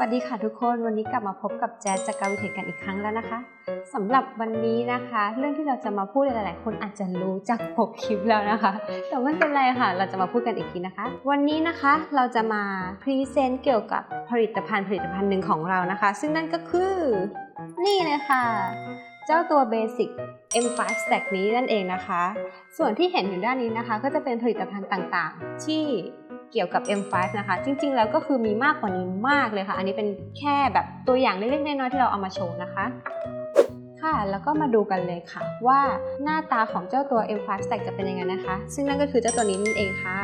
วัสดีค่ะทุกคนวันนี้กลับมาพบกับแจ๊สจากการวิเทศกันอีกครั้งแล้วนะคะสำหรับวันนี้นะคะ เรื่องที่เราจะมาพูดหลายๆ คนอาจจะรู้จากปกคลิปแล้วนะคะ แต่ไม่เป็นไรค่ะ เราจะมาพูดกันอีกทีนะคะ วันนี้นะคะเราจะมาพรีเซนต์เกี่ยวกับผลิตภัณฑ์ผลิตภัณฑ์หนึ่งของเรานะคะ ซึ่งนั่นก็คือนี่เลยค่ะ เจ้าตัว Basic M5 Stack นี้นั่นเองนะคะ ส่วนที่เห็นอยู่ด้านนี้นะคะ ก็จะเป็นผลิตภัณฑ์ต่างๆ ที่ เกี่ยวกับ M5 นะคะ จริง ๆ แล้วก็คือมีมากกว่านี้มากเลยค่ะ อันนี้เป็นแค่แบบตัวอย่างเล็กๆน้อยๆที่เราเอามาโชว์นะคะค่ะ แล้วก็มาดูกันเลยค่ะ ว่าหน้าตาของเจ้าตัว M5 Stack จะเป็นยังไงนะคะ ซึ่งนั่นก็คือเจ้าตัวนี้นั่นเองค่ะ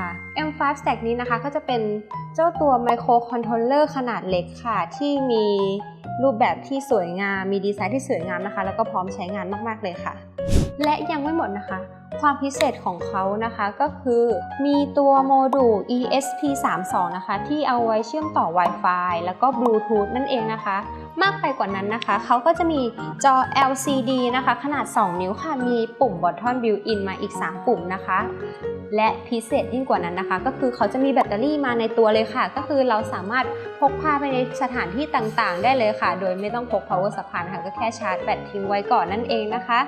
M5 Stack นี้นะคะก็จะเป็นเจ้าตัวไมโครคอนโทรลเลอร์ขนาดเล็กค่ะ ที่มีรูปแบบที่สวยงาม มีดีไซน์ที่สวยงามนะคะ แล้วก็พร้อมใช้งานมาก ๆ เลยค่ะ และยังไม่หมดนะคะ ความพิเศษของเขานะคะก็คือมีตัวโมดูล ESP32 นะคะ ที่เอาไว้เชื่อมต่อ Wi-Fi แล้วก็ Bluetooth นั่นเองนะคะ มากไปกว่านั้นนะคะ เขาก็จะมีจอ LCD นะคะ ขนาด 2 นิ้วค่ะ มีปุ่ม Button Built-in มาอีก 3 ปุ่มนะคะ และพิเศษยิ่งกว่านั้นนะคะ ก็คือเขาจะมีแบตเตอรี่มาในตัวเลยค่ะ ก็คือเราสามารถพกพาไปในสถานที่ต่างๆ ได้เลยค่ะ โดยไม่ต้องพก power supply นะคะก็แค่ชาร์จแบตทิ้งไว้ก่อนนั่นเองนะคะ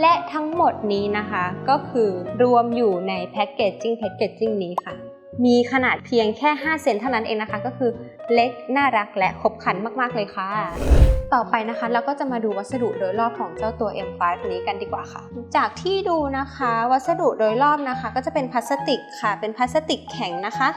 และทั้งหมดนี้นะคะ ก็คือรวมอยู่ในแพ c เกจจิ้งแพ c เกจจิ้งนี้ค่ะ มีขนาดเพียงแค่ 5 เซนเท่านั้นเองนะคะ ก็คือเล็กน่ารักและครบครันมาก ๆ เลยค่ะ ต่อไปนะคะเราก็จะมาดูวัสดุโดยรอบของเจ้าตัว M5 นี้กันดีกว่าค่ะ จากที่ดูนะคะ วัสดุโดยรอบนะคะ ก็จะเป็นพลาสติกค่ะ เป็นพลาสติกแข็งนะคะ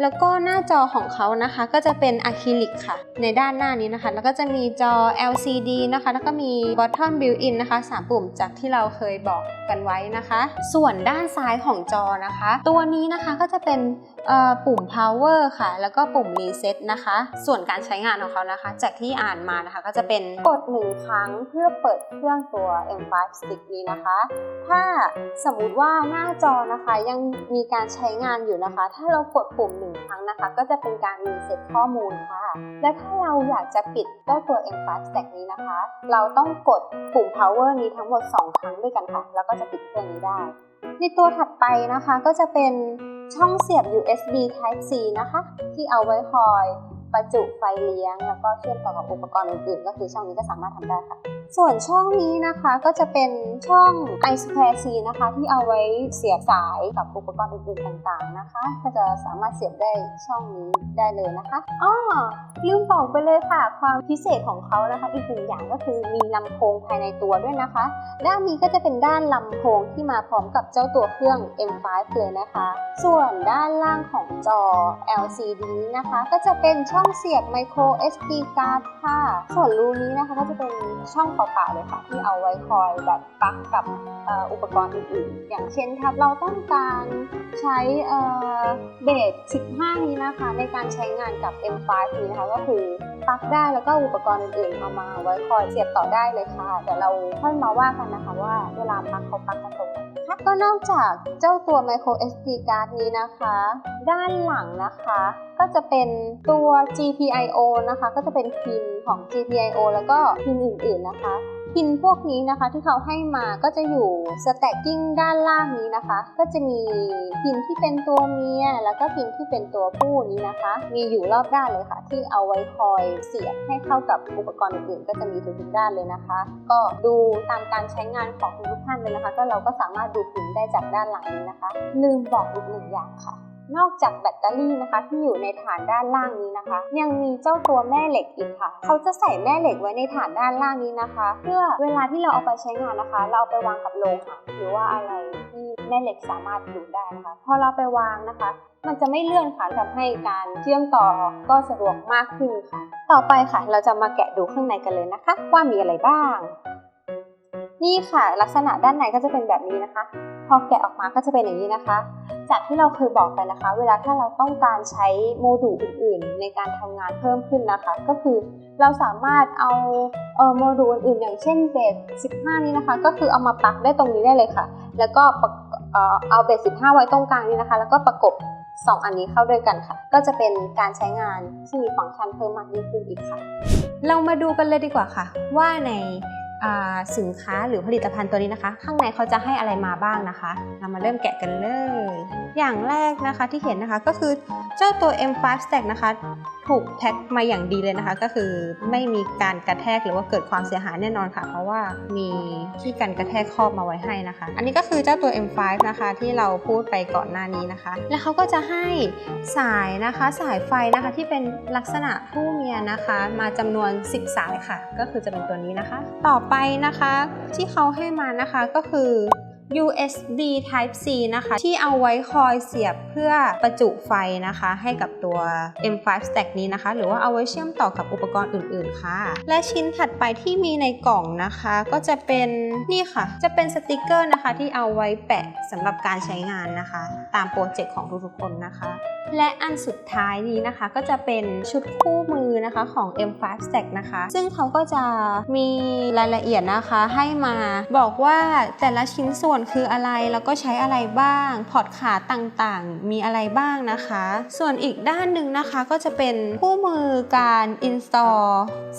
แล้วก็หน้าจอของเขานะคะก็จะเป็นอะคริลิกค่ะ ในด้านหน้านี้นะคะ แล้วก็จะมีจอ LCD นะคะ แล้วก็มี button built-in นะคะ 3 ปุ่มจากที่เราเคยบอกกันไว้นะคะ ส่วนด้านซ้ายของจอนะคะ ตัวนี้นะคะก็จะเป็นปุ่ม power ค่ะ แล้วก็ปุ่ม reset นะคะ ส่วนการใช้งานของเขานะคะ จากที่อ่านมานะคะก็จะเป็นกด1ครั้งเพื่อเปิดเครื่องตัว M5 Stick นี้นะคะ ถ้าสมมุติว่าหน้าจอนะคะยังมีการใช้งานอยู่นะคะ ถ้าเรากดปุ่มหนึ่งครั้งนะคะ ก็จะเป็นการรีเซ็ตข้อมูลค่ะ และถ้าเราอยากจะปิดเจ้าตัว M5 Stack นี้นะคะ เราต้องกดปุ่ม power นี้ทั้งหมด 2 ครั้งด้วยกันค่ะ แล้วก็จะปิดเครื่องนี้ได้ ในตัวถัดไปนะคะก็จะเป็นช่องเสียบ USB Type C นะคะ ที่เอาไว้คอย ประจุไฟเลี้ยง แล้วก็เชื่อมต่อกับอุปกรณ์อื่นๆ ก็คือช่องนี้ก็สามารถทำได้ค่ะ ส่วนช่องนี้นะคะก็จะเป็นช่อง i square c นะคะ ที่เอาไว้เสียบสายกับอุปกรณ์อื่นๆต่างๆนะคะ ก็จะสามารถเสียบได้ช่องนี้ได้เลยนะคะอ้อลืมบอกไปเลยค่ะ ความพิเศษของเขานะคะ อีกหนึ่งอย่างก็คือมีลำโพงภายในตัวด้วยนะคะ ด้านนี้ก็จะเป็นด้านลำโพงที่มาพร้อมกับเจ้าตัวเครื่อง M5 เลยนะคะ ส่วนด้านล่างของจอ LCD นะคะ ก็จะเป็นช่องเสียบ micro SD card ค่ะ ส่วนรูนี้นะคะก็จะเป็นช่องเปล่าๆเลยค่ะที่เอาไว้คอยแบบปลั๊กกับอุปกรณ์อื่นๆ อย่างเช่นถ้าเราต้องการใช้เบส15 นี้นะคะ ในการใช้งานกับ M5 นี้นะคะก็คือปลั๊กได้แล้วก็อุปกรณ์อื่นๆเอามาไว้คอยเสียบต่อได้เลยค่ะเดี๋ยวเราค่อยมาว่ากันนะคะว่าเวลาปลั๊กเขาปลั๊กกันตรง ก็นอกจากเจ้าตัว micro SD card นี้นะคะ ด้านหลังนะคะ ก็จะเป็นตัว GPIO นะคะ ก็จะเป็นพินของ GPIO แล้วก็พินอื่นๆนะคะ พินพวกนี้นะคะที่เขาให้มาก็จะอยู่ stacking ด้านล่างนี้นะคะ ก็จะมีพินที่เป็นตัวเมีย แล้วก็พินที่เป็นตัวผู้นี้นะคะ มีอยู่รอบด้านเลยค่ะ ที่เอาไว้คอยเสียบให้เข้ากับอุปกรณ์อื่นๆก็จะมีทุกๆด้านเลยนะคะ ก็ดูตามการใช้งานของทุกท่านเลยนะคะ ก็เราก็สามารถดูพินได้จากด้านหลังนี้นะคะ ลืมบอกอีกหนึ่งอย่างค่ะ นอกจากแบตเตอรี่นะคะ ที่อยู่ในฐานด้านล่างนี้นะคะ ยังมีเจ้าตัวแม่เหล็กอีกค่ะ เขาจะใส่แม่เหล็กไว้ในฐานด้านล่างนี้นะคะ เพื่อเวลาที่เราเอาไปใช้งานนะคะ เราเอาไปวางกับโลหะหรือว่าอะไรที่แม่เหล็กสามารถดูได้นะคะ พอเราไปวางนะคะ มันจะไม่เลื่อนค่ะทำให้การเชื่อมต่อก็สะดวกมากขึ้นค่ะ ต่อไปค่ะ เราจะมาแกะดูข้างในกันเลยนะคะ ว่ามีอะไรบ้าง นี่ค่ะ ลักษณะด้านในก็จะเป็นแบบนี้นะคะ พอแกะออกมาก็จะเป็นอย่างนี้นะคะ จากที่เราเคยบอกไปนะคะ เวลาถ้าเราต้องการใช้โมดูลอื่นๆ ในการทำงานเพิ่มขึ้นนะคะ ก็คือเราสามารถเอาเออโมดูลอื่นๆ อย่างเช่นเบส15 นี้นะคะ ก็คือเอามาปักได้ตรงนี้ได้เลยค่ะ แล้วก็เอาเบส15 ไว้ตรงกลางนี้นะคะ แล้วก็ประกบ 2 อันนี้เข้าด้วยกันค่ะ ก็จะเป็นการใช้งานที่มีฟังก์ชันเพิ่มมากยิ่งขึ้นอีกค่ะ เรามาดูกันเลยดีกว่าค่ะ ว่าใน สินค้าหรือผลิตภัณฑ์ตัวนี้นะคะ ข้างในเขาจะให้อะไรมาบ้างนะคะ เรามาเริ่มแกะกันเลยอย่างแรกนะคะที่เห็นนะคะก็คือเจ้าตัว M5 Stack นะคะถูกแพ็คมาอย่างดีเลยนะคะ ก็คือไม่มีการกระแทกหรือว่าเกิดความเสียหายแน่นอนค่ะ เพราะว่ามีที่กันกระแทกครอบมาไว้ให้นะคะ อันนี้ก็คือเจ้าตัว M5 นะคะที่เราพูดไปก่อนหน้านี้นะคะ แล้วเขาก็จะให้สายนะคะสายไฟนะคะที่เป็นลักษณะผู้เมียนะคะ มาจำนวน 10 สายค่ะ ก็คือจะเป็นตัวนี้นะคะ ต่อไปนะคะที่เขาให้มานะคะก็คือ USB Type C นะคะ ที่เอาไว้คอยเสียบเพื่อประจุไฟนะคะ ให้กับตัว M5 Stack นี้นะคะ หรือว่าเอาไว้เชื่อมต่อกับอุปกรณ์อื่น ๆ ค่ะ และชิ้นถัดไปที่มีในกล่องนะคะ ก็จะเป็นนี่ค่ะ จะเป็นสติกเกอร์นะคะ ที่เอาไว้แปะสำหรับการใช้งานนะคะ ตามโปรเจกต์ของทุกๆคนนะคะและอันสุดท้ายนี้นะคะก็จะเป็นชุดคู่มือนะคะของ M5 Stack นะคะ ซึ่งเขาก็จะมีรายละเอียดนะคะให้มาบอกว่าแต่ละชิ้นส่วนคืออะไรแล้วก็ใช้อะไรบ้าง พอร์ตขาต่างๆ มีอะไรบ้างนะคะ ส่วนอีกด้านหนึ่งนะคะก็จะเป็นคู่มือการ install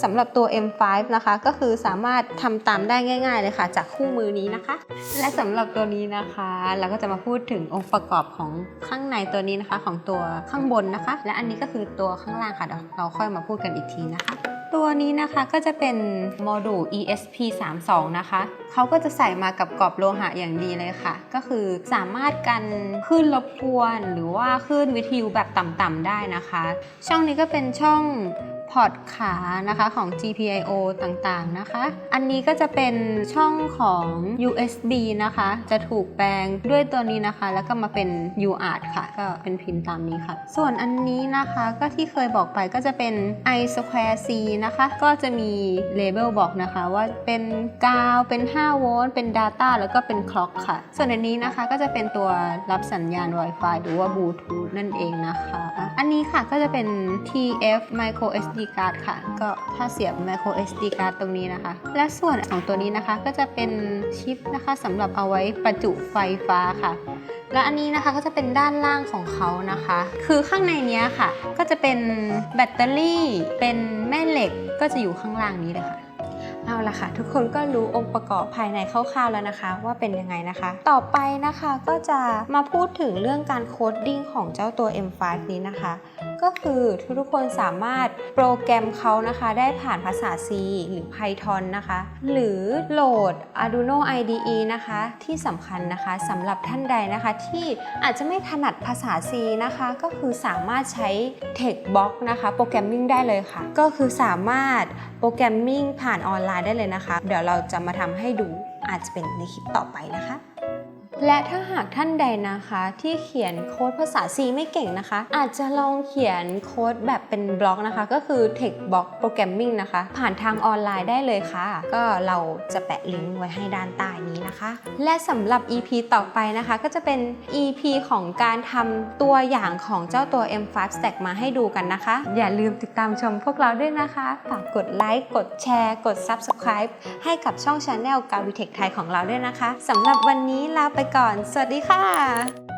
สำหรับตัว M5 นะคะ ก็คือสามารถทำตามได้ง่าย ๆ เลยค่ะ จากคู่มือนี้นะคะ และสำหรับตัวนี้นะคะ เราก็จะมาพูดถึงองค์ประกอบของข้างในตัวนี้นะคะ ของตัวข้างบนนะคะ และอันนี้ก็คือตัวข้างล่างค่ะเดี๋ยวเราค่อยมาพูดกันอีกทีนะคะตัวนี้นะคะก็จะเป็นโมดูล ESP32 นะคะ เขาก็จะใส่มากับกรอบโลหะอย่างดีเลยค่ะ ก็คือสามารถกันคลื่นรบกวน หรือว่าคลื่นวิทยุแบบต่ำๆได้นะคะ ช่องนี้ก็เป็นช่อง พอร์ตขานะคะของ GPIO ต่างๆนะคะ อันนี้ก็จะเป็นช่องของ USB นะคะ จะถูกแปลงด้วยตัวนี้นะคะ แล้วก็มาเป็น UART ค่ะ ก็เป็นพินตามนี้ค่ะ ส่วนอันนี้นะคะก็ที่เคยบอกไปก็จะเป็น i square c นะคะ ก็จะมีเลเบลบอกนะคะว่าเป็นกาว เป็น 5 โวลต์ เป็น Data แล้วก็เป็นคล็อกค่ะ ส่วนอันนี้นะคะก็จะเป็นตัวรับสัญญาณ Wi-Fi หรือว่า Bluetooth นั่นเองนะคะ อันนี้ค่ะก็จะเป็น TF micro SD card ค่ะ ก็ถ้าเสียบ micro SD card ตรงนี้นะคะ และส่วนของตัวนี้นะคะก็จะเป็นชิปนะคะสำหรับเอาไว้ประจุไฟฟ้าค่ะ และอันนี้นะคะก็จะเป็นด้านล่างของเขานะคะ คือข้างในนี้ค่ะ ก็จะเป็นแบตเตอรี่เป็นแม่เหล็กก็จะอยู่ข้างล่างนี้เลยค่ะเอาละค่ะ ทุกคนก็รู้องค์ประกอบภายในคร่าวๆแล้วนะคะ ว่าเป็นยังไงนะคะ ต่อไปนะคะก็จะมาพูดถึงเรื่องการโคดดิ้งของเจ้าตัว M5 นี้นะคะ ก็คือทุกๆคนสามารถโปรแกรมเขานะคะ ได้ผ่านภาษา C หรือ Python นะคะ หรือโหลด Arduino IDE นะคะ ที่สำคัญนะคะสำหรับท่านใดนะคะที่อาจจะไม่ถนัดภาษา C นะคะ ก็คือสามารถใช้ TextBox นะคะ โปรแกรมมิ่งได้เลยค่ะ ก็คือสามารถโปรแกรมมิ่งผ่านออนไลน์ได้เลยนะคะ เดี๋ยวเราจะมาทำให้ดูอาจจะเป็นในคลิปต่อไปนะคะ และถ้าหากท่านใดนะคะที่เขียนโค้ดภาษา C ไม่เก่งนะคะ อาจจะลองเขียนโค้ดแบบเป็นบล็อกนะคะ ก็คือ Text Box Programming นะคะ ผ่านทางออนไลน์ได้เลยค่ะ ก็เราจะแปะลิงก์ไว้ให้ด้านใต้นี้นะคะ และสำหรับ EP ต่อไปนะคะ ก็จะเป็น EP ของการทำตัวอย่างของเจ้าตัว M5 Stack มาให้ดูกันนะคะ อย่าลืมติดตามชมพวกเราด้วยนะคะฝากกดไลค์กดแชร์ กด Subscribe ให้กับช่อง Channel กาวิเทคไทยของเราด้วยนะคะสำหรับวันนี้ลาไปก่อน สวัสดีค่ะ